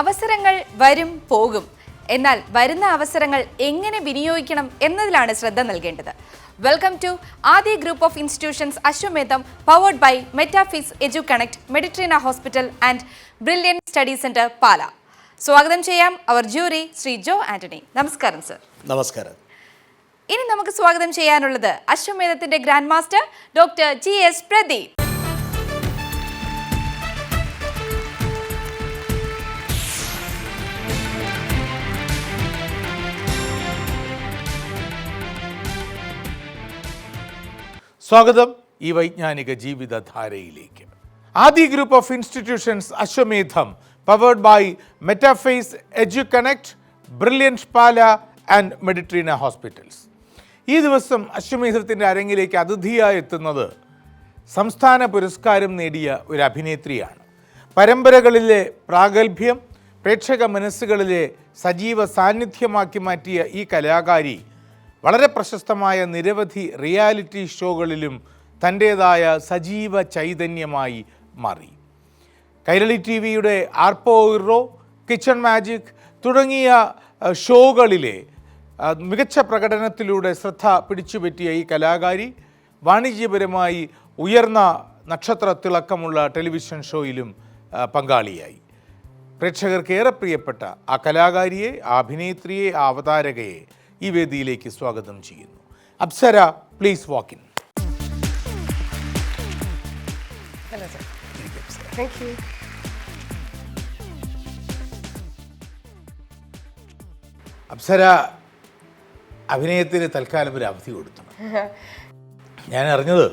അവസരങ്ങൾ വരും പോകും. എന്നാൽ വരുന്ന അവസരങ്ങൾ എങ്ങനെ വിനിയോഗിക്കണം എന്നതിലാണ് ശ്രദ്ധ നൽകേണ്ടത്. Welcome to Aadya group of institutions Ashwamedham powered by Metaphase Edu Connect Meditrina hospital and Brilliant Study Centre Pala സ്വാഗതം ചെയ്യാം അവർ ജൂറി ശ്രീ ജോ ആന്റണി. നമസ്കാരം സർ നമസ്കാരം. ഇനി നമുക്ക് സ്വാഗതം ചെയ്യാനുള്ളത് അശ്വമേധത്തിന്റെ grand master doctor G S Pradeep സ്വാഗതം ഈ വൈജ്ഞാനിക ജീവിതധാരയിലേക്ക്. Aadi group of institutions Ashwamedham powered by Metaphase Edu Connect Brilliant Pala and Meditrina hospitals ഈ ദിവസം അശ്വമേധത്തിന്റെ അരങ്ങിലേക്ക് അതിഥിയായി എത്തുന്നത് സംസ്ഥാന പുരസ്കാരം നേടിയ ഒരു അഭിനേത്രിയാണ്. പരമ്പരകളിലെ പ്രാഗൽഭ്യം പ്രേക്ഷക മനസ്സുകളിലെ സജീവ സാന്നിധ്യമാക്കി മാറ്റിയ ഈ കലാകാരി വളരെ പ്രശസ്തമായ നിരവധി റിയാലിറ്റി ഷോകളിലും തന്റേതായ സജീവ ചൈതന്യമായി മാറി. കൈരളി ടി വിയുടെ ആർപ്പോ ഇറോ കിച്ചൺ മാജിക് തുടങ്ങിയ ഷോകളിലെ മികച്ച പ്രകടനത്തിലൂടെ ശ്രദ്ധ പിടിച്ചുപറ്റിയ ഈ കലാകാരി വാണിജ്യപരമായി ഉയർന്ന നക്ഷത്ര തിളക്കമുള്ള ടെലിവിഷൻ ഷോയിലും പങ്കാളിയായി. പ്രേക്ഷകർക്ക് ഏറെ പ്രിയപ്പെട്ട ആ കലാകാരിയെ ആ അഭിനേത്രിയെ ആ അവതാരകയെ ഈ വേദിയിലേക്ക് സ്വാഗതം ചെയ്യുന്നു. Apsara please walk in. Apsara. അഭിനയത്തിന് തൽക്കാലം ഒരു അവധി കൊടുത്തു ഞാൻ അറിഞ്ഞത്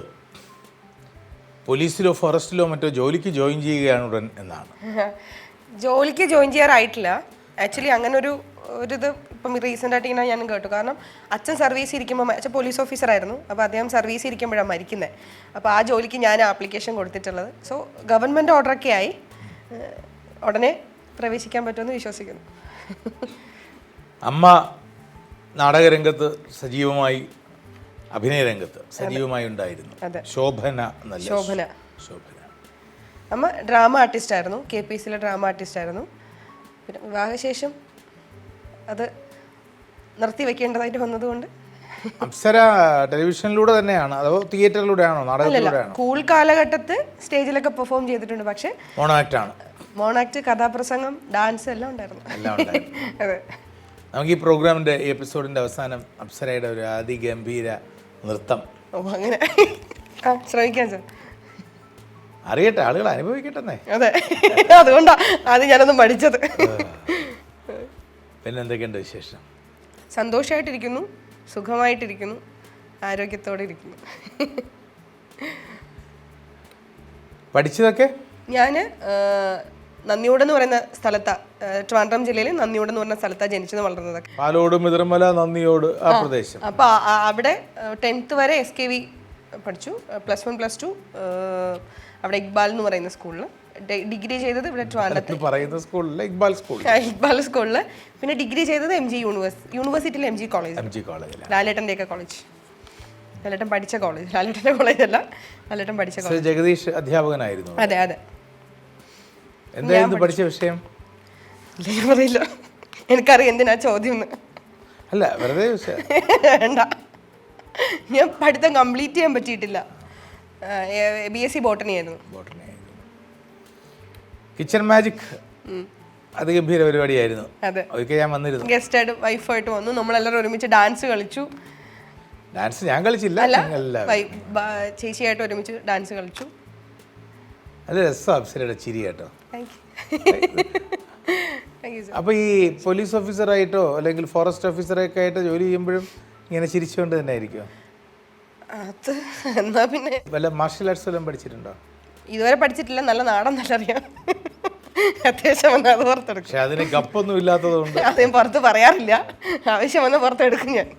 പോലീസിലോ ഫോറസ്റ്റിലോ മറ്റോ ജോലിക്ക് ജോയിൻ ചെയ്യുകയാണ് ഉടൻ എന്നാണ്. ജോലിക്ക് ജോയിൻ ചെയ്യാറായിട്ടില്ല. ആക്ച്വലി അങ്ങനെ ഒരു ഒരു ഇത് ഇപ്പം റീസെന്റ് ആയിട്ട് ഇങ്ങനെ ഞാൻ കേട്ടു. കാരണം അച്ഛൻ സർവീസ് ഇരിക്കുമ്പോൾ അച്ഛൻ പോലീസ് ഓഫീസറായിരുന്നു. അപ്പോൾ അദ്ദേഹം സർവീസ് ഇരിക്കുമ്പോഴാണ് മരിക്കുന്നത് അപ്പോൾ ആ ജോലിക്ക് ഞാൻ ആപ്ലിക്കേഷൻ കൊടുത്തിട്ടുള്ളത്. സോ ഗവൺമെന്റ് ഓർഡറൊക്കെ ആയി. ഉടനെ പ്രവേശിക്കാൻ പറ്റുമെന്ന് വിശ്വസിക്കുന്നു. അമ്മ നാടകരംഗത്ത് സജീവമായി അഭിനയ രംഗത്ത് സജീവമായി ഉണ്ടായിരുന്നു. ശോഭന ശോഭന. ശോഭന. അമ്മ ഡ്രാമ ആർട്ടിസ്റ്റ് ആയിരുന്നു കെ പി സിയിലെ ഡ്രാമ ആർട്ടിസ്റ്റ് ആയിരുന്നു പിന്നെ വിവാഹശേഷം അത് നിർത്തി വെക്കേണ്ടതായിട്ട് വന്നതുകൊണ്ട്. അപ്സര ടെലിവിഷനിലൂടെ തന്നെയാണ് അതോ തിയേറ്ററിലൂടെയാണോ നാടകത്തിലൂടെയാണോ? സ്കൂൾ കാലഘട്ടത്ത് സ്റ്റേജിലൊക്കെ പെർഫോം ചെയ്തിട്ടുണ്ട് പക്ഷേ ആണ് മോണാക്ട് കഥാപ്രസംഗം ഡാൻസ് എല്ലാം ഉണ്ടായിരുന്നു. എല്ലാം അതെ. നമുക്ക് ഈ പ്രോഗ്രാമിന്റെ ഈ എപ്പിസോഡിന്റെ അവസാനം അപ്സരയുടെ ഒരു അതിഗംഭീര നൃത്തം. ഓ അങ്ങനെ. ആ ശ്രമിക്കാം സാർ. അറിയട്ടെ ആളുകൾ അനുഭവിക്കട്ടെ അതെ. അതുകൊണ്ടാ ആദ്യം ഞാനൊന്നും പഠിച്ചത്. പിന്നെ എന്തൊക്കെയുണ്ട് വിശേഷം? സന്തോഷമായിട്ടിരിക്കുന്നു സുഖമായിട്ടിരിക്കുന്നു ആരോഗ്യത്തോടെ ഇരിക്കുന്നു. പഠിച്ചതൊക്കെ? ഞാൻ നന്ദിയോട് എന്ന് പറയുന്ന സ്ഥലത്താണ് ട്രിവാൻഡ്രം ജില്ലയിൽ നന്ദിയോട് എന്ന് പറയുന്ന സ്ഥലത്താണ് ജനിച്ചത് വളർന്നതൊക്കെ. പാലോട് മിതിർമല നന്ദിയോട് ആ പ്രദേശം. അപ്പോൾ അവിടെ ടെൻത്ത് വരെ എസ് കെ വി പഠിച്ചു പ്ലസ് വൺ പ്ലസ് ടു അവിടെ ഇക്ബാൽ എന്ന് പറയുന്ന സ്കൂളിൽ ഡിഗ്രി ചെയ്തത് ഇവിടെ ട്രിവാൻഡ്രത്ത് പറയുന്ന സ്കൂളിൽ ഇക്ബാൽ സ്കൂൾ ഇക്ബാൽ സ്കൂളിൽ പിന്നെ ഡിഗ്രി ചെയ്തത് എം ജി യൂണിവേഴ്സ് യൂണിവേഴ്സിറ്റിയിൽ M G college. M G college ലാലേട്ടന്റെ ഒക്കെ കോളേജ്. ലാലേട്ടൻ പഠിച്ച കോളേജ്. ലാലേട്ടന്റെ കോളേജ് അല്ല ലാലേട്ടൻ പഠിച്ച കോളേജ്. ജഗദീഷ് അധ്യാപകനായിരുന്നു. അതെ അതെ. എന്തായിരുന്നു പഠിച്ച വിഷയം? പറയില്ല എനിക്കറിയാം എന്തിനാ ചോദ്യം അല്ല വെറുതെ വേണ്ട. ഞാൻ പഠിത്തം കംപ്ലീറ്റ് ചെയ്യാൻ പറ്റിയിട്ടില്ല. ബി എസ് സി ബോട്ടണി ആയിരുന്നു. കിച്ചൺ മാജിക് അതിഗംഭീര പരിപാടിയായിരുന്നു. അതെ. ഒരിക്കൽ ഞാൻ വന്നിരുന്നു. ഗസ്റ്റ് ഗസ്റ്റായിട്ട് വൈഫായിട്ട് വന്നു. നമ്മളെല്ലാവരും ഒരുമിച്ച് ഡാൻസ് കളിച്ചു. ഡാൻസ് ഞാൻ കളിച്ചില്ല. ചേച്ചിയായിട്ട് ഒരുമിച്ച് ഡാൻസ് കളിച്ചു. അത് രസം അപ്സരയുടെ ചിരി കേട്ടോ. അപ്പോൾ ഈ പോലീസ് ഓഫീസറായിട്ടോ അല്ലെങ്കിൽ ഫോറസ്റ്റ് ഓഫീസറൊക്കെ ആയിട്ട് ജോലി ചെയ്യുമ്പോഴും ഇങ്ങനെ ചിരിച്ചുകൊണ്ട് തന്നെ ആയിരിക്കും അത് എന്നാ പിന്നെ വല്ല മാർഷൽ ആർട്സ് എല്ലാം പഠിച്ചിട്ടുണ്ടോ? ഇതുവരെ പഠിച്ചിട്ടില്ല. നല്ല നാടൻ നല്ല അറിയാം അത്യാവശ്യം അത് പുറത്തെടുക്കും. പക്ഷെ അതിന് ഗപ്പൊന്നും ഇല്ലാത്തതുകൊണ്ട് അതേം പുറത്ത് പറയാറില്ല. ആവശ്യം വന്നാൽ പുറത്തെടുക്കും ഞാൻ.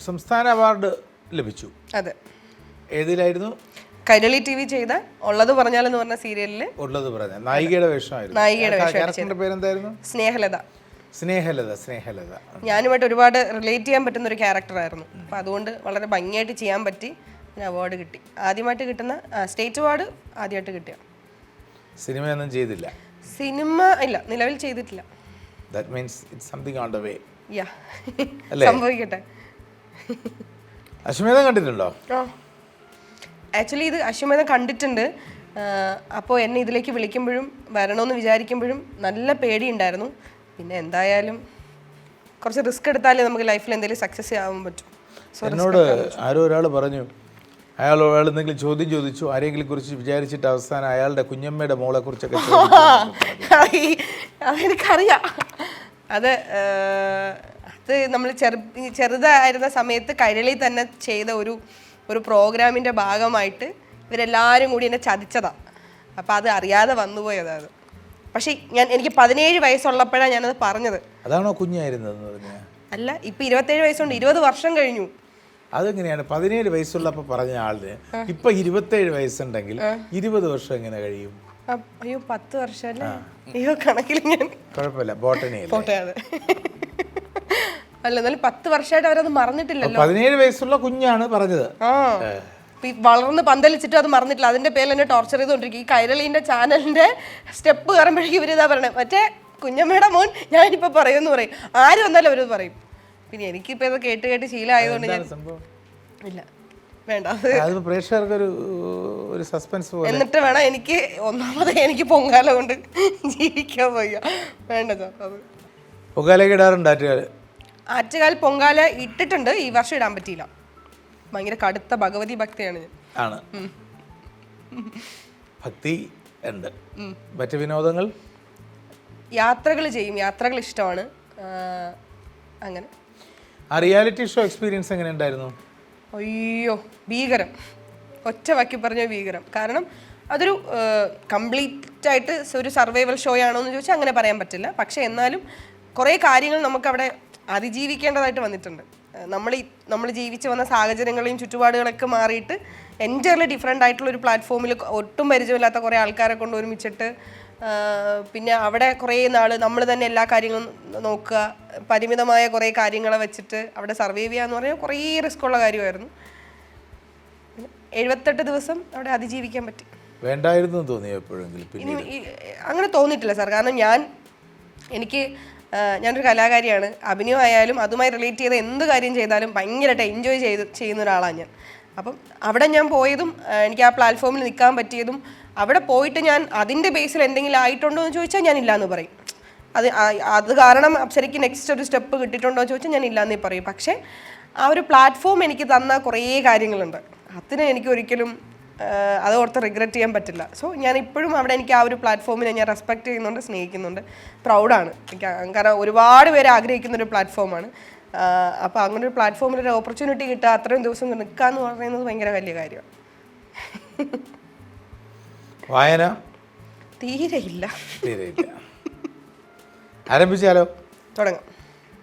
സംസ്ഥാന അവാർഡ് ലഭിച്ചു. അതെ. ഏതിലായിരുന്നു? കൈരളി ടി വി ചെയ്ത ഉള്ളത് പറഞ്ഞാലെന്ന് പറഞ്ഞ സീരിയലിൽ ഉള്ളത് പറഞ്ഞ നായികയുടെ വേഷമായിരുന്നു. നായികയുടെ ആ വേഷം ക്യാരക്ടറിന്റെ പേരെന്തായിരുന്നു? സ്നേഹലത. സ്നേഹലത സ്നേഹലത. ഞാനുമായിട്ട് ഒരുപാട് റിലേറ്റ് ചെയ്യാൻ പറ്റുന്ന ഒരു ക്യാരക്ടറായിരുന്നു. അപ്പം അതുകൊണ്ട് വളരെ ഭംഗിയായിട്ട് ചെയ്യാൻ പറ്റി. അവാർഡ് കിട്ടി. ആദ്യമായിട്ട് കിട്ടുന്ന സ്റ്റേറ്റ് അവാർഡ് ആദ്യമായിട്ട് കിട്ടിയ. സിനിമയൊന്നും ചെയ്തില്ല. സിനിമ ഇല്ല നിലവിൽ ചെയ്തിട്ടില്ല. That means it's something on the way yeah? സംഭവിക്കട്ടെ. അശ്വമേധം കണ്ടിട്ടുണ്ടോ? ആക്ച്വലി ഇത് അശ്വമേധം കണ്ടിട്ടുണ്ട്. അപ്പോൾ എന്നെ ഇതിലേക്ക് വിളിക്കുമ്പോഴും വരണമെന്ന് വിചാരിക്കുമ്പോഴും നല്ല പേടിയുണ്ടായിരുന്നു പിന്നെ എന്തായാലും കുറച്ച് റിസ്ക് എടുത്താലേ നമുക്ക് ലൈഫിൽ എന്തെങ്കിലും സക്സസ് ആവാൻ പറ്റും. എന്നോട് ആരോ ഒരാൾ പറഞ്ഞു അയാൾ അയാൾ എന്തെങ്കിലും ചോദ്യം ചോദിച്ചു ആരെങ്കിലും കുറിച്ച് വിചാരിച്ചിട്ട് അവസാനം അയാളുടെ കുഞ്ഞമ്മയുടെ മോളെ കുറിച്ചൊക്കെ അതെനിക്കറിയാം. അത് അത് നമ്മൾ ചെറു ചെറുതായിരുന്ന സമയത്ത് കൈരളി തന്നെ ചെയ്ത ഒരു ഒരു പ്രോഗ്രാമിന്റെ ഭാഗമായിട്ട് ഇവരെല്ലാവരും കൂടി എന്നെ ചതിച്ചതാ. അപ്പം അത് അറിയാതെ വന്നുപോയത് അത്. പക്ഷേ ഞാൻ എനിക്ക് പതിനേഴ് വയസ്സുള്ളപ്പോഴാണ് ഞാനത് പറഞ്ഞത്. അതാണോ കുഞ്ഞായിരുന്നത് അല്ല ഇപ്പം ഇരുപത്തേഴ് വയസ്സുണ്ട്. ഇരുപത് വർഷം കഴിഞ്ഞു. അതെങ്ങനെയാണ്? പതിനേഴ് വയസ്സുള്ളപ്പോൾ പറഞ്ഞ ആളിന് ഇപ്പൊ ഇരുപത്തേഴ് വയസ്സുണ്ടെങ്കിൽ ഇരുപത് വർഷം എങ്ങനെ കഴിയും? അയ്യോ പത്ത് വർഷമല്ലേ അയ്യോ കണക്കിൽ ഞാൻ കുഴപ്പമില്ല. ബോട്ടണി അല്ല എന്നാലും പത്ത് വർഷമായിട്ട് അവരത് മറന്നിട്ടില്ലല്ലോ. പതിനേഴ് വയസ്സുള്ള കുഞ്ഞാണ് പറഞ്ഞത്. ആ. വളർന്ന് പന്തലിച്ചിട്ട് അത് മറന്നിട്ടില്ല. അതിന്റെ പേരിൽ എന്നെ ടോർച്ചർ ചെയ്തുകൊണ്ടിരിക്കും. ഈ കൈരളീന്റെ ചാനലിന്റെ സ്റ്റെപ്പ് കയറുമ്പോഴേക്കും ഇവരിതാ പറയണേ. മറ്റേ കുഞ്ഞമ്മയുടെ മോൻ ഞാനിപ്പോ പറയുമെന്ന് പറയും. ആര് വന്നാലും അവരത് പറയും. പിന്നെ എനിക്കിപ്പോ ഇത് കേട്ട് കേട്ട് ശീലമായതുകൊണ്ട് ഞാൻ എന്താണ് സംഭവം? ഇല്ല. വേണ്ട. അത് പ്രേക്ഷകർക്ക് ഒരു ഒരു സസ്പെൻസ് പോലെ. എന്നിട്ട് വേണം എനിക്ക് ഒന്നാമത് എനിക്ക് പൊങ്കാല കൊണ്ട് ജീവിക്കാൻ വയ്യ. വേണ്ട അത്. പൊങ്കാലയൊക്കെ ഇടാറുണ്ട് ആറ്റുകാർ ആറ്റുകാൽ പൊങ്കാല ഇട്ടിട്ടുണ്ട്. ഈ വർഷം ഇടാൻ പറ്റിയില്ല. ഭയങ്കര കടുത്ത ഭഗവതി ഭക്തിയാണ് ഞാൻ. ആണ്. ഭക്തി ഉണ്ട്. മറ്റ് വിനോദങ്ങൾ? യാത്രകൾ ചെയ്യും. യാത്രകൾ ഇഷ്ടമാണ്. അങ്ങനെ. ആ റിയാലിറ്റി ഷോ എക്സ്പീരിയൻസ് എങ്ങനെ ഉണ്ടായിരുന്നു? അയ്യോ ഭീകരം. ഒറ്റ വാക്കി പറഞ്ഞ ഭീകരം. കാരണം അതൊരു കംപ്ലീറ്റ് ആയിട്ട് ഒരു സർവൈവൽ ഷോ ആണോ എന്ന് ചോദിച്ചാൽ അങ്ങനെ പറയാൻ പറ്റില്ല. പക്ഷെ എന്നാലും കുറേ കാര്യങ്ങൾ നമുക്കവിടെ അതിജീവിക്കേണ്ടതായിട്ട് വന്നിട്ടുണ്ട്. നമ്മൾ നമ്മൾ ജീവിച്ചു വന്ന സാഹചര്യങ്ങളെയും ചുറ്റുപാടുകളൊക്കെ മാറിയിട്ട് എന്റയർലി ഡിഫറെന്റ് ആയിട്ടുള്ള ഒരു പ്ലാറ്റ്ഫോമിൽ ഒട്ടും പരിചയമില്ലാത്ത കുറേ ആൾക്കാരെ കൊണ്ട് ഒരുമിച്ചിട്ട് പിന്നെ അവിടെ കുറേ നാൾ നമ്മൾ തന്നെ എല്ലാ കാര്യങ്ങളും നോക്കുക. പരിമിതമായ കുറേ കാര്യങ്ങളെ വെച്ചിട്ട് അവിടെ സർവൈവ് ചെയ്യുക എന്ന് പറഞ്ഞാൽ കുറേ റിസ്ക് ഉള്ള കാര്യമായിരുന്നു. എഴുപത്തെട്ട് ദിവസം അവിടെ അതിജീവിക്കാൻ പറ്റി. വേണ്ടായിരുന്നു എന്ന് തോന്നിയോ എപ്പോഴെങ്കിലും പിന്നെ അങ്ങനെ തോന്നിയിട്ടില്ല സാർ. കാരണം ഞാൻ എനിക്ക് ഞാനൊരു കലാകാരിയാണ്. അഭിനയം ആയാലും അതുമായി റിലേറ്റ് ചെയ്ത എന്ത് കാര്യം ചെയ്താലും ഭയങ്കരമായിട്ട് എൻജോയ് ചെയ്ത് ചെയ്യുന്ന ഒരാളാണ് ഞാൻ. അപ്പം അവിടെ ഞാൻ പോയതും എനിക്ക് ആ പ്ലാറ്റ്ഫോമിൽ നിൽക്കാൻ പറ്റിയതും അവിടെ പോയിട്ട് ഞാൻ അതിന്റെ ബേസിൽ എന്തെങ്കിലും ആയിട്ടുണ്ടോ എന്ന് ചോദിച്ചാൽ ഞാൻ ഇല്ല എന്ന് പറയും. അത് അത് കാരണം അപ്സരയ്ക്ക് നെക്സ്റ്റ് ഒരു സ്റ്റെപ്പ് കിട്ടിയിട്ടുണ്ടോ എന്ന് ചോദിച്ചാൽ ഞാൻ ഇല്ലാന്നേ പറയും. പക്ഷേ ആ ഒരു പ്ലാറ്റ്ഫോം എനിക്ക് തന്ന കുറേ കാര്യങ്ങളുണ്ട്. അതിന് എനിക്ക് ഒരിക്കലും അത് ഓർത്ത് റിഗ്രറ്റ് ചെയ്യാൻ പറ്റില്ല. സോ ഞാൻ ഇപ്പോഴും അവിടെ എനിക്ക് ആ ഒരു പ്ലാറ്റ്ഫോമിനെ ഞാൻ റെസ്പെക്ട് ചെയ്യുന്നുണ്ട് സ്നേഹിക്കുന്നുണ്ട്. പ്രൗഡാണ് കാരണം ഒരുപാട് പേര് ആഗ്രഹിക്കുന്ന ഒരു പ്ലാറ്റ്ഫോമാണ് അപ്പോൾ അങ്ങനെ ഒരു പ്ലാറ്റ്ഫോമിൽ ഒരു ഓപ്പർച്യൂണിറ്റി കിട്ടുക അത്രയും ദിവസം നിൽക്കുക എന്ന് പറയുന്നത് ഭയങ്കര വലിയ കാര്യമാണ്. വായന? തീരെയില്ല. തീരെയില്ല. ആരംഭിച്ചാലോ? തുടങ്ങാം.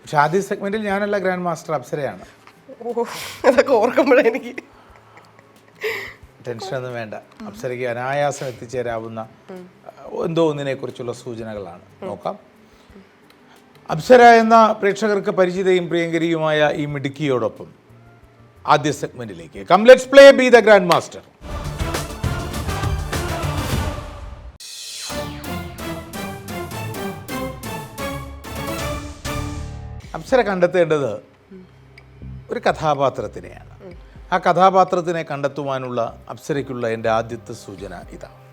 പക്ഷെ ആദ്യ സെഗ്മെന്റിൽ ഞാനല്ല ഗ്രാൻഡ് മാസ്റ്റർ അപ്സരയാണ്. ഓ അതൊക്കെ ടെൻഷനൊന്നും വേണ്ട. അപ്സരയ്ക്ക് അനായാസം എത്തിച്ചേരാവുന്ന എന്തോ ഒന്നിനെ കുറിച്ചുള്ള സൂചനകളാണ്. നോക്കാം. അപ്സര എന്ന പ്രേക്ഷകർക്ക് പരിചിതയും പ്രിയങ്കരിയുമായ ഈ മിടുക്കിയോടൊപ്പം ആദ്യ സെഗ്മെന്റിലേക്ക്. Come let's play be the grand master Apsara കണ്ടെത്തേണ്ടത് ഒരു കഥാപാത്രത്തിനെയാണ്. ആ കഥാപാത്രത്തിനെ കണ്ടെത്തുവാനുള്ള അപ്സരയ്ക്കുള്ള എന്റെ ആദ്യത്തെ സൂചന ഇതാണ്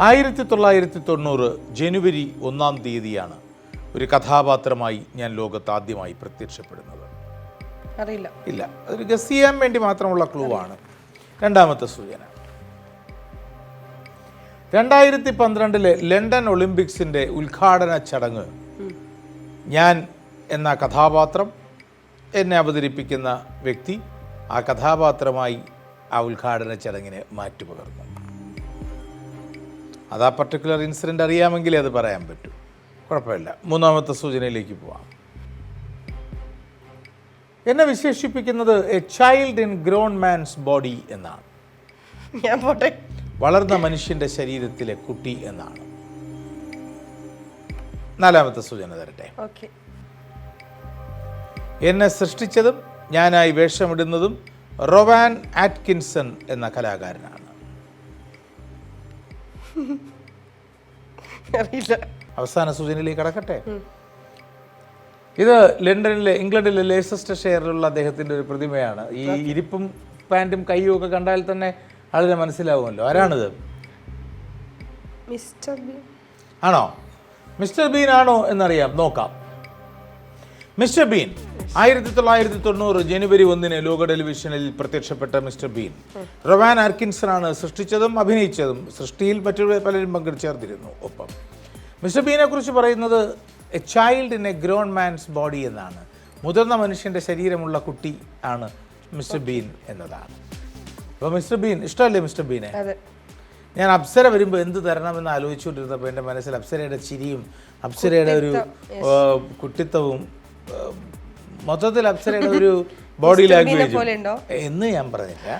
ആയിരത്തി തൊള്ളായിരത്തി തൊണ്ണൂറ് ജനുവരി ഒന്നാം തീയതിയാണ് ഒരു കഥാപാത്രമായി ഞാൻ ലോകത്ത് ആദ്യമായി പ്രത്യക്ഷപ്പെടുന്നത്. അറിയില്ല. ഇല്ല. അതൊരു ഗസ് ചെയ്യാൻ വേണ്ടി മാത്രമുള്ള ക്ലൂ ആണ്. രണ്ടാമത്തെ സൂചന. രണ്ടായിരത്തി പന്ത്രണ്ടിലെ ലണ്ടൻ ഒളിമ്പിക്സിന്റെ ഉദ്ഘാടന ചടങ്ങ്. ഞാൻ എന്ന കഥാപാത്രം എന്നെ അവതരിപ്പിക്കുന്ന വ്യക്തി ആ കഥാപാത്രമായി ആ ഉദ്ഘാടന ചടങ്ങിനെ മാറ്റുപകർന്നു അത് ആ പർട്ടിക്കുലർ ഇൻസിഡന്റ് അറിയാമെങ്കിലേ അത് പറയാൻ പറ്റൂ. കുഴപ്പമില്ല. മൂന്നാമത്തെ സൂചനയിലേക്ക് പോവാം. എന്നെ വിശേഷിപ്പിക്കുന്നത് a child in grown man's body എന്നാണ്. ഞാൻ പോട്ടെ. വളർന്ന മനുഷ്യന്റെ ശരീരത്തിലെ കുട്ടി എന്നാണ്. നാലാമത്തെ സൂചന തരട്ടെ. എന്നെ സൃഷ്ടിച്ചതും ഞാനായി വേഷമിടുന്നതും റൊവാൻ ആറ്റ്കിൻസൺ എന്ന കലാകാരനാണ്. അവസാന സൂചനയിലേക്ക് കടക്കട്ടെ. ഇത് ലണ്ടനിലെ ഇംഗ്ലണ്ടിലെ ലേസസ്റ്റ് ഷെയറിലുള്ള അദ്ദേഹത്തിന്റെ ഒരു പ്രതിമയാണ്. ഈ ഇരിപ്പും പാന്റും കൈയും ഒക്കെ കണ്ടാൽ തന്നെ ആളിനെ മനസ്സിലാവുമല്ലോ. ആരാണിത്? Mister Bean. ആണോ? മിസ്റ്റർ ബീൻ ആണോ എന്നറിയാം. നോക്കാം. മിസ്റ്റർ ബീൻ ആയിരത്തി തൊള്ളായിരത്തി തൊണ്ണൂറ് ജനുവരി ഒന്നിന് ലോക ടെലിവിഷനിൽ പ്രത്യക്ഷപ്പെട്ട മിസ്റ്റർ ബീൻ. റൊവാൻ ആർക്കിൻസൺ ആണ് സൃഷ്ടിച്ചതും അഭിനയിച്ചതും. സൃഷ്ടിയിൽ മറ്റു പലരും പങ്കെടുച്ചേർന്നിരുന്നു ഒപ്പം. മിസ്റ്റർ ബീനെ കുറിച്ച് പറയുന്നത് a child in a grown man's body എന്നാണ്. മുതിർന്ന മനുഷ്യന്റെ ശരീരമുള്ള കുട്ടി ആണ് മിസ്റ്റർ ബീൻ എന്നതാണ്. അപ്പോൾ മിസ്റ്റർ ബീൻ ഇഷ്ടമല്ലേ മിസ്റ്റർ ബീനെ? അതെ. ഞാൻ അപ്സര വരുമ്പോൾ എന്ത് തരണമെന്ന് ആലോചിച്ചുകൊണ്ടിരുന്നപ്പോൾ എന്റെ മനസ്സിൽ അപ്സരയുടെ ചിരിയും അപ്സരയുടെ ഒരു കുട്ടിത്തവും മൊത്തത്തിൽ അപ്സരയുടെ ഒരു ബോഡി ലാംഗ്വേജ്? എന്ന് ഞാൻ പറഞ്ഞില്ല.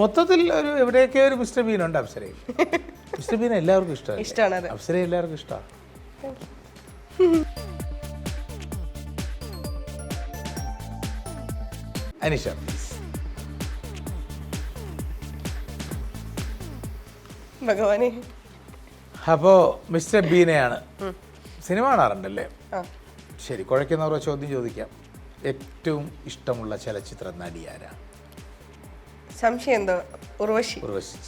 മൊത്തത്തിൽ ഒരു എവിടെയൊക്കെ ഒരു മിസ്റ്റർ ബീൻ ഉണ്ട് അപ്സരയിൽ? മിസ്റ്റർ ബീൻ എല്ലാവർക്കും ഇഷ്ടമാണ് അപ്സര എല്ലാവർക്കും ഇഷ്ടമാണ്. അനിഷ. ഭഗവാനെ. അപ്പോൾ മിസ്റ്റർ ബീനയാണ്. സിനിമ കാണാറുണ്ടല്ലേ? ശരി കുഴയ്ക്കുന്നവരോ ചോദ്യം ചോദിക്കാം. ഏറ്റവും ഇഷ്ടമുള്ള ചലച്ചിത്ര നടി ആരാണ് സംശയം എന്തോ? ഉർവശി. ഉർവശി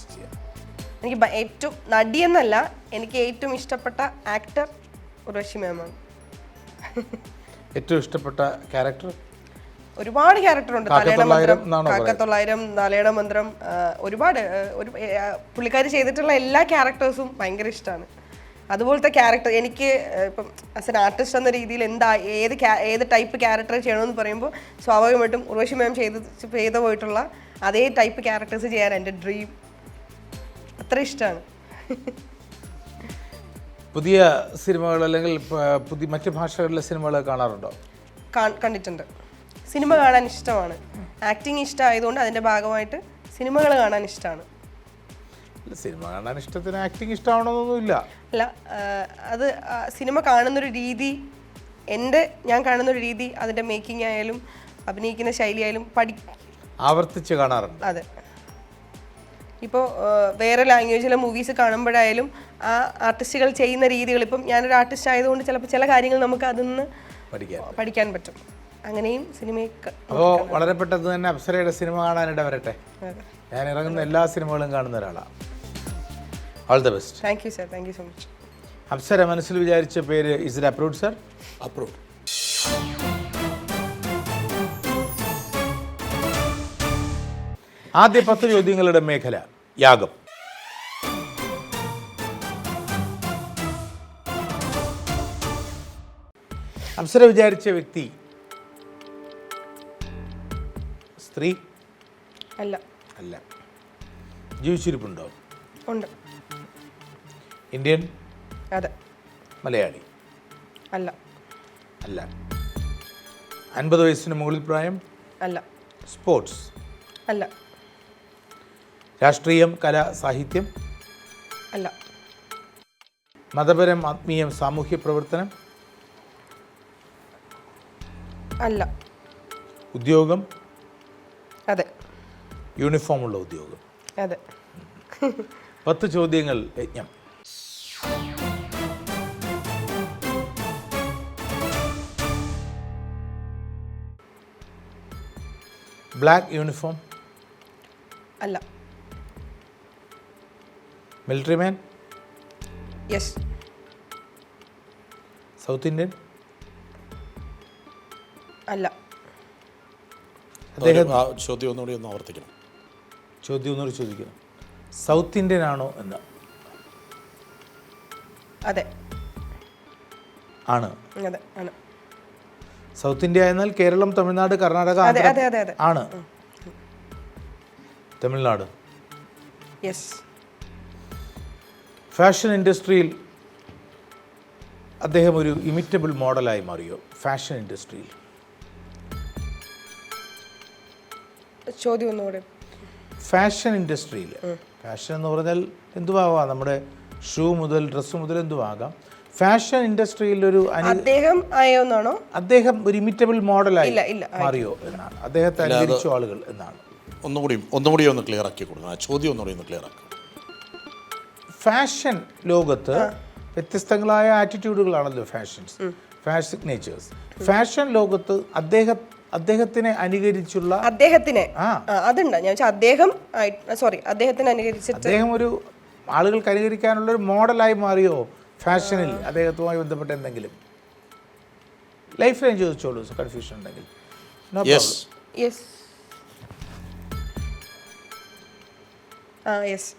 എനിക്ക് ഏറ്റവും നടിയെന്നല്ല എനിക്ക് ഏറ്റവും ഇഷ്ടപ്പെട്ട ആക്ടർ ഉർവശി മാമാണ്. ഏറ്റവും ഇഷ്ടപ്പെട്ട ക്യാരക്ടർ? ഒരുപാട് ക്യാരക്ടർ ഉണ്ട് തലയുടെ മന്ത്രം കാക്കത്തൊള്ളായിരം തലയുടെ മന്ത്രം ഒരുപാട് ഒരു പുള്ളിക്കാർ ചെയ്തിട്ടുള്ള എല്ലാ ക്യാരക്ടേഴ്സും ഭയങ്കര ഇഷ്ടമാണ് അതുപോലത്തെ ക്യാരക്ടർ എനിക്ക് ഇപ്പം ആസ് എൻ ആർട്ടിസ്റ്റ് എന്ന രീതിയിൽ എന്താ ഏത് ഏത് ടൈപ്പ് ക്യാരക്ടർ ചെയ്യണമെന്ന് പറയുമ്പോൾ സ്വാഭാവികമായിട്ടും ഉർവശി മാം ചെയ്ത് ചെയ്തു പോയിട്ടുള്ള അതേ ടൈപ്പ് ക്യാരക്ടേഴ്സ് ചെയ്യാൻ എന്റെ ഡ്രീം അത്ര ഇഷ്ടമാണ് പുതിയ സിനിമകൾ അല്ലെങ്കിൽ പുതിയ മറ്റ് ഭാഷകളിലെ സിനിമകൾ കാണാറുണ്ടോ? കണ്ടിട്ടുണ്ട്. സിനിമ കാണാൻ ഇഷ്ടമാണ്. ആക്ടിങ് ഇഷ്ടമായതുകൊണ്ട് അതിന്റെ ഭാഗമായിട്ട് സിനിമകൾ കാണാൻ ഇഷ്ടമാണ് സിനിമ കാണാൻ ഇഷ്ടത്തിന് ആക്ടിങ് ഇഷ്ടമാണോന്നൊന്നുമില്ല അല്ല അത് സിനിമ കാണുന്നൊരു രീതി എന്റെ ഞാൻ കാണുന്നൊരു രീതി അതിന്റെ മേക്കിംഗ് ആയാലും അഭിനയിക്കുന്ന ശൈലി ആയാലും പഠി ആവർത്തിച്ച് കാണാറുണ്ട്. അതെ. ഇപ്പോൾ വേറെ ലാംഗ്വേജിലെ മൂവീസ് കാണുമ്പോഴായാലും ആ ആർട്ടിസ്റ്റുകൾ ചെയ്യുന്ന രീതികൾ ഇപ്പം ഞാനൊരു ആർട്ടിസ്റ്റ് ആയതുകൊണ്ട് ചിലപ്പോൾ ചില കാര്യങ്ങൾ നമുക്ക് അതിൽ നിന്ന് പഠിക്കാൻ. പഠിക്കാൻ പറ്റും. അങ്ങനെയും സിനിമയൊക്കെ അപ്പോൾ വളരെ പെട്ടെന്ന് തന്നെ അപ്സരയുടെ സിനിമ കാണാനിട വരട്ടെ. ഞാൻ ഇറങ്ങുന്ന എല്ലാ സിനിമകളും കാണുന്ന ഒരാളാണ് all the best thank you sir thank you so much Apsara മനസ്സിൽ വിചാരിച്ച പേര് is it approve sir approve ആദ്യ പത്ത് ചോദ്യങ്ങളുടെ മേഖല യാഗം. അപ്സര വിചാരിച്ച വ്യക്തി സ്ത്രീ? അല്ല. അല്ല. ജീവിച്ചിരിപ്പുണ്ടോ ഉണ്ട്. ഇന്ത്യൻ? അതെ. മലയാളി? അല്ല. അല്ല. അൻപത് വയസ്സിന് മുകളിൽ പ്രായം? അല്ല. സ്പോർട്സ്? അല്ല. രാഷ്ട്രീയം കല സാഹിത്യം? അല്ല. മതപരം ആത്മീയം സാമൂഹ്യ പ്രവർത്തനം? അല്ല. ഉദ്യോഗം? അതെ. യൂണിഫോം ഉള്ള ഉദ്യോഗം. അതെ. പത്ത് ചോദ്യങ്ങൾ യജ്ഞം. Black uniform. അല്ല. Military man. Yes. South Indian. അല്ല. അദ്ദേഹം ചോദ്യം ഒന്നുകൂടി ഒന്ന് ആവർത്തിക്കണം. ചോദ്യം ഒന്നുകൂടി ചോദിക്കണം. സൗത്ത് ഇന്ത്യൻ ആണോ എന്ന്. അതെ. ആണ്. അതെ ആണ്. സൗത്ത് ഇന്ത്യ എന്നാൽ കേരളം തമിഴ്നാട് കർണാടക അതെ അതെ അതെ അതെ. ആണ്. തമിഴ്നാട്. യെസ് ഫാഷൻ ഇൻഡസ്ട്രിയിൽ അദ്ദേഹം ഒരു ഇമിറ്റബിൾ മോഡലായി മാറിയോ? ഫാഷൻ ഇൻഡസ്ട്രിയിൽ ചോദ്യം ഒന്നുകൂടെ. ഫാഷൻ ഇൻഡസ്ട്രിയിൽ ഫാഷൻ എന്ന് പറഞ്ഞാൽ എന്തുവാകാം നമ്മുടെ ഷൂ മുതൽ ഡ്രസ്സ് മുതൽ എന്തുവാകാം? ഫാഷൻ ഇൻഡസ്ട്രിയിൽ ഒരു അദ്ദേഹം ആയോന്നാണോ അദ്ദേഹം ഒരു ഇമിറ്റബിൾ മോഡലായി ഇല്ല, ഇല്ല, മാറിയോ എന്നാണ്. അദ്ദേഹത്തെ അനുകരിച്ചു ആളുകൾ എന്നാണ്. ഒന്നുകൂടി ഒന്നുകൂടി ഒന്ന് ക്ലിയർ ആക്കി കൊടുക്കണം. ആ ചോദ്യം ഒന്നുകൂടി ഒന്ന് ക്ലിയർ ആക്കാം. ഫാഷൻ ലോകത്ത് വ്യത്യസ്തങ്ങളായ ആറ്റിറ്റ്യൂഡുകളാണല്ലോ ഫാഷൻസ് ഫാഷൻ സിഗ്നേച്ചേഴ്സ് ഫാഷൻ ലോകത്ത് അദ്ദേഹം അദ്ദേഹത്തിനെ അനുകരിച്ചുള്ള അദ്ദേഹത്തിനെ. ആ. അതുണ്ട്. ഞാൻ വെച്ചാൽ അദ്ദേഹം സോറി അദ്ദേഹത്തിന് അനുകരിച്ചിട്ട് അദ്ദേഹം ഒരു ആളുകൾക്ക് അനുകരിക്കാനുള്ള ഒരു മോഡലായി മാറിയോ? ഫാഷനിൽ അദ്ദേഹത്തുമായി ബന്ധപ്പെട്ട എന്തെങ്കിലും? ലൈഫ് ലൈൻ ചോദിച്ചോളൂ കൺഫ്യൂഷൻ ഉണ്ടെങ്കിൽ. No യെസ് ആ യെസ്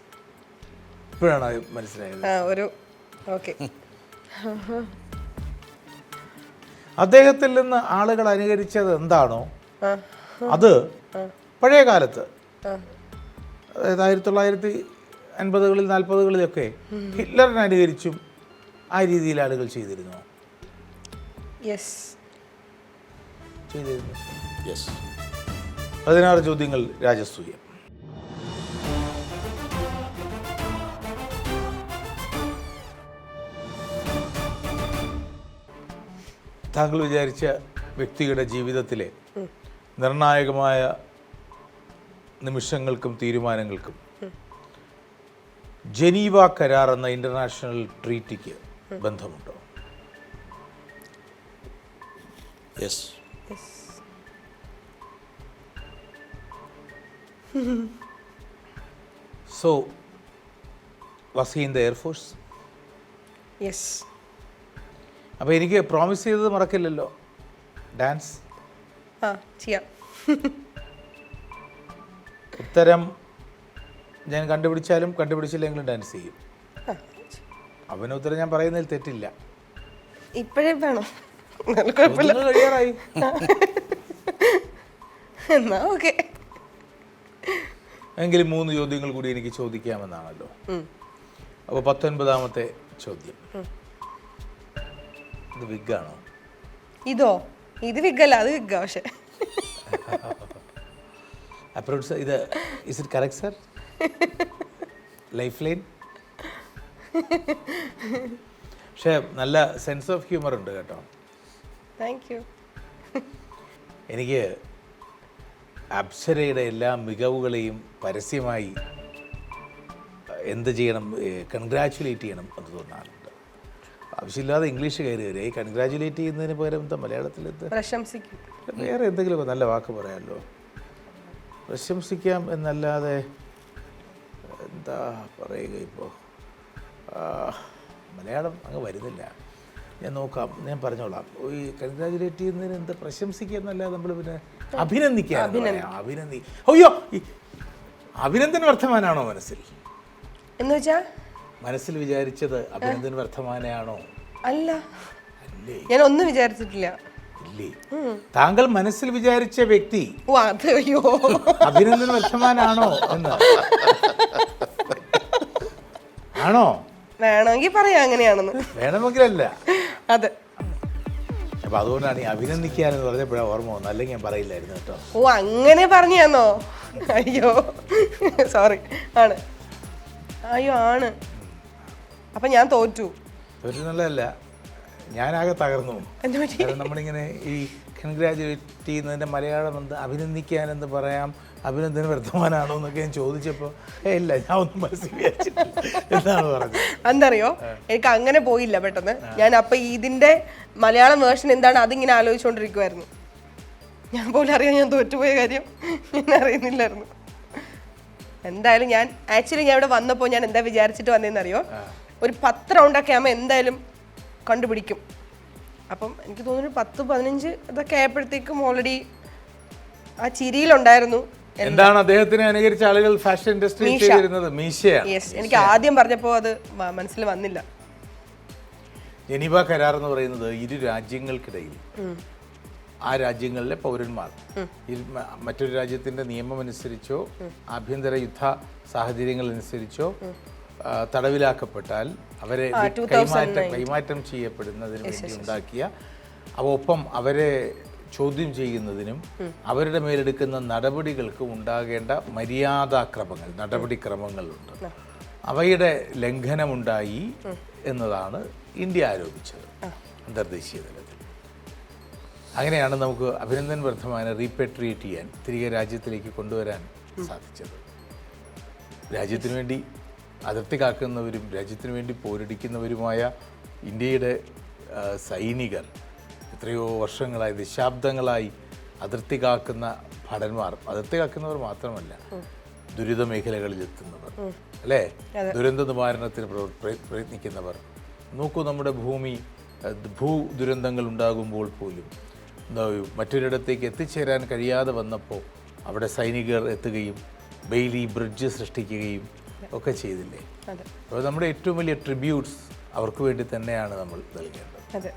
ഇപ്പോഴാണ് മനസ്സിലായത്? ആ ഒരു ഓക്കെ അദ്ദേഹത്തിൽ നിന്ന് ആളുകൾ അനുകരിച്ചത് എന്താണോ അത് പഴയ കാലത്ത്. അതായത് ആയിരത്തി തൊള്ളായിരത്തി അൻപതുകളിൽ നാൽപ്പതുകളിലൊക്കെ ഹിറ്റ്ലറിനെ അനുകരിച്ചും ആ രീതിയിൽ ആളുകൾ ചെയ്തിരുന്നു? യെസ് ചെയ്തിരുന്നു? യെസ് പതിനാറ് ചോദ്യങ്ങൾ രാജസൂയം താങ്കൾ വിചാരിച്ച വ്യക്തിയുടെ ജീവിതത്തിലെ നിർണായകമായ നിമിഷങ്ങൾക്കും തീരുമാനങ്ങൾക്കും ജനീവ കരാർ എന്ന ഇന്റർനാഷണൽ ട്രീറ്റിക്ക് ബന്ധമുണ്ടോ? Yes so was in the air force yes അപ്പോൾ എനിക്ക് പ്രോമിസ് ചെയ്തത് മറക്കില്ലല്ലോ. ഡാൻസ് ആ ചെയ്യാം. ഉത്തരം ഞാൻ കണ്ടുപിടിച്ചാലും കണ്ടുപിടിച്ചില്ലെങ്കിലും ഡാൻസ് ചെയ്യും. അവന് ഉത്തരം ഞാൻ പറയുന്നതിൽ തെറ്റില്ല. ഇപ്പോഴേ വേണോ? കഴിയാറായി. എന്നാ ഓക്കെ. എങ്കിലും മൂന്ന് ചോദ്യങ്ങൾ കൂടി എനിക്ക് ചോദിക്കാമെന്നാണല്ലോ. അപ്പോൾ പത്തൊൻപതാമത്തെ ചോദ്യം. ഇത് വിഗാണോ ഇതോ? ഇത് വിഗല്ല അത് വിഗ പക്ഷെ. അപ്രോഡ് ഇത് is it correct sir life line പക്ഷേ നല്ല സെൻസ് ഓഫ് ഹ്യൂമർ ഉണ്ട് കേട്ടോ. താങ്ക് യു എനിക്ക് അപ്സരയുടെ എല്ലാ മികവുകളെയും പരസ്യമായി എന്ത് ചെയ്യണം കൺഗ്രാച്ചുലേറ്റ് ചെയ്യണം എന്ന് തോന്നാറുണ്ട്. ആവശ്യമില്ലാതെ ഇംഗ്ലീഷ് കയറി വരിക ഈ കൺഗ്രാജുലേറ്റ് ചെയ്യുന്നതിന് പകരം എന്താ മലയാളത്തിൽ പ്രശംസിക്കും. വേറെ എന്തെങ്കിലും നല്ല വാക്ക് പറയാമല്ലോ. പ്രശംസിക്കാം എന്നല്ലാതെ എന്താ പറയുക ഇപ്പോൾ മലയാളം അങ്ങ് വരുന്നില്ല. ഞാൻ നോക്കാം ഞാൻ പറഞ്ഞോളാം. ഈ കൺഗ്രാജുലേറ്റ് ചെയ്യുന്നതിന് എന്താ പ്രശംസിക്കുക എന്നല്ലാതെ നമ്മൾ പിന്നെ അഭിനന്ദിക്കാൻ അഭിനന്ദി. അയ്യോ അഭിനന്ദൻ അഭിനന്ദന വർദ്ധമാനാണോ മനസ്സിൽ? എന്ന് വെച്ചാ? മനസ്സിൽ വിചാരിച്ചത് അഭിനന്ദൻ വർദ്ധമാനാണോ അല്ല. ഞാൻ ഒന്നും വിചാരിച്ചിട്ടില്ല. ഇല്ലേ? താങ്കൾ മനസ്സിൽ വിചാരിച്ച വ്യക്തി അഭിനന്ദൻ വർദ്ധമാനാണോ എന്ന്. ആണോ? വേണമെങ്കിൽ പറയാം അങ്ങനെയാണെന്ന്. വേണമെങ്കിലല്ല. അതെ. അപ്പൊ അതുകൊണ്ടാണ് ഈ അഭിനന്ദിക്കാനെന്ന് പറഞ്ഞപ്പോഴാണ് ഓർമ്മ വന്നു അല്ലെങ്കിൽ ഞാൻ പറയില്ലായിരുന്നു കേട്ടോ. ഓ അങ്ങനെ പറഞ്ഞാന്നോ? അയ്യോ. സോറി ആണ്. അയ്യോ ആണ്. അപ്പൊ ഞാൻ തോറ്റു. നല്ലതല്ല ഞാനാകെ തകർന്നു കാരണം നമ്മളിങ്ങനെ ഈ കൺഗ്രാജുലേറ്റ് ചെയ്യുന്നതിന്റെ മലയാളം എന്ത് അഭിനന്ദിക്കാൻ എന്ന് പറയാം അഭിനന്ദന വർദ്ധമാനാണോ എന്നൊക്കെ ഞാൻ ചോദിച്ചപ്പോൾ ഇല്ല ഞാൻ ഒന്നും എന്നാണ് പറഞ്ഞത്. എന്തറിയോ? എനിക്ക് അങ്ങനെ പോയില്ല പെട്ടെന്ന്. ഞാൻ അപ്പൊ ഇതിന്റെ മലയാളം വേർഷൻ എന്താണ് അതിങ്ങനെ ആലോചിച്ചുകൊണ്ടിരിക്കുമായിരുന്നു ഞാൻ പോലും അറിയാൻ ഞാൻ തോറ്റുപോയ കാര്യം ഞാൻ അറിയുന്നില്ലായിരുന്നു. എന്തായാലും ഞാൻ ആക്ച്വലി ഞാൻ ഇവിടെ വന്നപ്പോൾ ഞാൻ എന്താ വിചാരിച്ചിട്ട് വന്നതെന്നറിയോ ഒരു പത്ത് റൗണ്ടൊക്കെ ആകുമ്പോൾ എന്തായാലും കണ്ടുപിടിക്കും. അപ്പം എനിക്ക് തോന്നുന്നു പത്ത് പതിനഞ്ച് ഇതൊക്കെ ആയപ്പോഴത്തേക്കും ഓൾറെഡി ആ ചിരിയിലുണ്ടായിരുന്നു. എന്താണ് അദ്ദേഹത്തിനെ അനുകരിച്ച ആളുകൾ ഫാഷൻ ഇൻഡസ്ട്രി. ചെയ്തിരുന്നത്? മീശയാണ് എനിക്ക് ആദ്യം പറഞ്ഞപ്പോൾ അത് മനസ്സിൽ വന്നില്ല. ജനീവ കരാർ എന്ന് പറയുന്നത് ഇരു രാജ്യങ്ങൾക്കിടയിൽ. ആ രാജ്യങ്ങളിലെ പൗരന്മാർ. മറ്റൊരു രാജ്യത്തിന്റെ നിയമം അനുസരിച്ചോ ആഭ്യന്തര യുദ്ധ സാഹചര്യങ്ങൾ അനുസരിച്ചോ തടവിലാക്കപ്പെട്ടാൽ അവരെ കൈമാറ്റം കൈമാറ്റം ചെയ്യപ്പെടുന്നതിന് വേണ്ടി ഉണ്ടാക്കിയ അവ ഒപ്പം അവരെ ചോദ്യം ചെയ്യുന്നതിനും അവരുടെ മേലെടുക്കുന്ന നടപടികൾക്കും ഉണ്ടാകേണ്ട മര്യാദാക്രമങ്ങൾ നടപടിക്രമങ്ങളുണ്ട്. അവയുടെ ലംഘനമുണ്ടായി എന്നതാണ് ഇന്ത്യ ആരോപിച്ചത് അന്തർദേശീയ തലത്തിൽ. അങ്ങനെയാണ് നമുക്ക് അഭിനന്ദൻ വർദ്ധമാനെ റീപെട്രിയേറ്റ് ചെയ്യാൻ തിരികെ രാജ്യത്തിലേക്ക് കൊണ്ടുവരാൻ സാധിച്ചത്. രാജ്യത്തിന് വേണ്ടി അതിർത്തി കാക്കുന്നവരും രാജ്യത്തിന് വേണ്ടി പോരടിക്കുന്നവരുമായ ഇന്ത്യയുടെ സൈനികർ എത്രയോ വർഷങ്ങളായി ദശാബ്ദങ്ങളായി അതിർത്തി കാക്കുന്ന ഭടന്മാർ അതിർത്തി കാക്കുന്നവർ മാത്രമല്ല ദുരിത മേഖലകളിൽ എത്തുന്നവർ അല്ലേ? ദുരന്ത നിവാരണത്തിന് പ്രയത്നിക്കുന്നവർ. നോക്കൂ നമ്മുടെ ഭൂമി ഭൂ ദുരന്തങ്ങൾ ഉണ്ടാകുമ്പോൾ പോലും എന്താ മറ്റൊരിടത്തേക്ക് എത്തിച്ചേരാൻ കഴിയാതെ വന്നപ്പോൾ അവിടെ സൈനികർ എത്തുകയും ബെയിലി ബ്രിഡ്ജ് സൃഷ്ടിക്കുകയും ഒക്കെ ചെയ്തില്ലേ? അപ്പോൾ നമ്മുടെ ഏറ്റവും വലിയ ട്രിബ്യൂട്ട്സ് അവർക്ക് വേണ്ടി തന്നെയാണ് നമ്മൾ നൽകേണ്ടത്.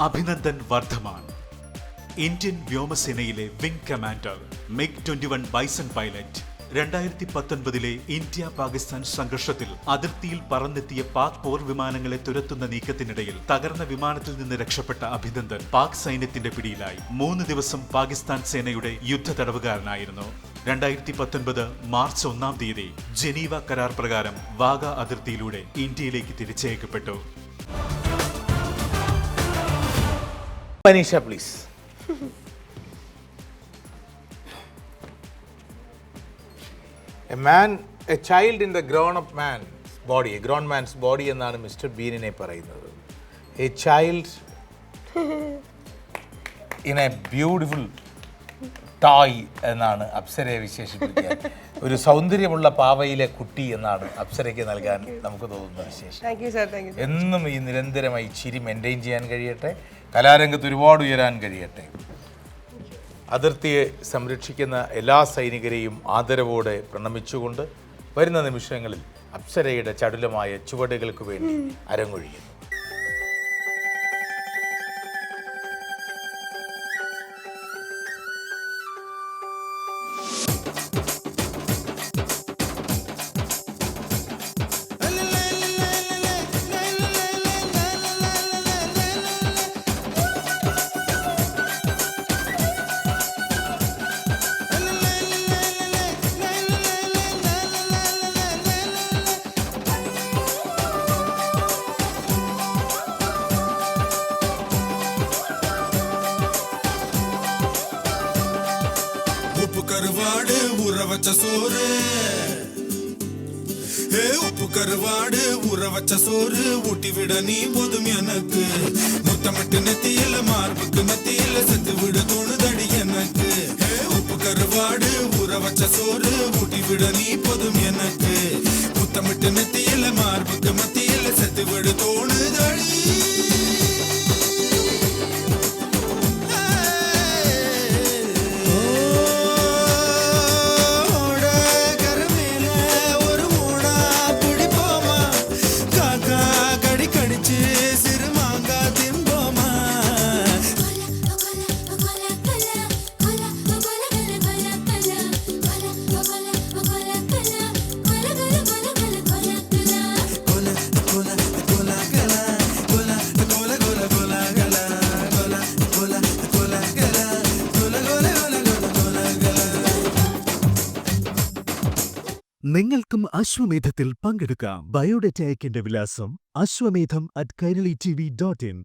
Abhinandan Varthaman. Indian വ്യോമസേനയിലെ wing commander MiG twenty one Bison pilot രണ്ടായിരത്തി പത്തൊൻപതിലെ ഇന്ത്യ പാകിസ്ഥാൻ സംഘർഷത്തിൽ അതിർത്തിയിൽ പറന്നെത്തിയ പാക് പോർ വിമാനങ്ങളെ തുരത്തുന്ന നീക്കത്തിനിടയിൽ തകർന്ന വിമാനത്തിൽ നിന്ന് രക്ഷപ്പെട്ട അഭിനന്ദൻ പാക് സൈന്യത്തിന്റെ പിടിയിലായി. മൂന്ന് ദിവസം പാകിസ്ഥാൻ സേനയുടെ യുദ്ധ തടവുകാരനായിരുന്നു. രണ്ടായിരത്തി പത്തൊൻപത് മാർച്ച് ഒന്നാം തീയതി ജനീവ കരാർ പ്രകാരം വാഗ അതിർത്തിയിലൂടെ ഇന്ത്യയിലേക്ക് തിരിച്ചയക്കപ്പെട്ടു. പനീഷ please a man a child in the grown up man body a grown man's body എന്നാണ് മിസ്റ്റർ ബീനിനെ പറയുന്നത്. A child in a beautiful toy എന്നാണ് അപ്സരയെ വിശേഷിപ്പിക്കുക. ഒരു സൗന്ദര്യമുള്ള പാവയിലെ കുട്ടി എന്നാണ് അപ്സരയ്ക്ക് നൽകാൻ നമുക്ക് തോന്നുന്ന വിശേഷം. എന്നും ഈ നിരന്തരമായി ചിരി മെയിന്റെയിൻ ചെയ്യാൻ കഴിയട്ടെ. കലാരംഗത്ത് ഒരുപാട് ഉയരാൻ കഴിയട്ടെ. അതിർത്തിയെ സംരക്ഷിക്കുന്ന എല്ലാ സൈനികരെയും ആദരവോടെ പ്രണമിച്ചുകൊണ്ട് വരുന്ന നിമിഷങ്ങളിൽ അപ്സരയുടെ ചടുലമായ ചുവടുകൾക്ക് വേണ്ടി അരങ്ങൊഴിയുന്നു. ஊற வச்ச சோறு. ஏ உப்பு கருவாடு ஊற வச்ச சோறு. ஊட்டி விட நீ போதும் எனக்கு. முத்தமிட்டு நெத்தியில மார்புக்கு மத்தியில செத்து விட தோணுதடி எனக்கு. ஏ உப்பு கருவாடு ஊற வச்ச சோறு. ஊட்டி விட நீ போதும் எனக்கு. முத்தமிட்டு நெத்தியில மார்புக்கு மத்தியில അശ്വമേധത്തിൽ പങ്കെടുക്കാം. ബയോഡേറ്റ വിലാസം Ashwamedham at Kairali T V dot in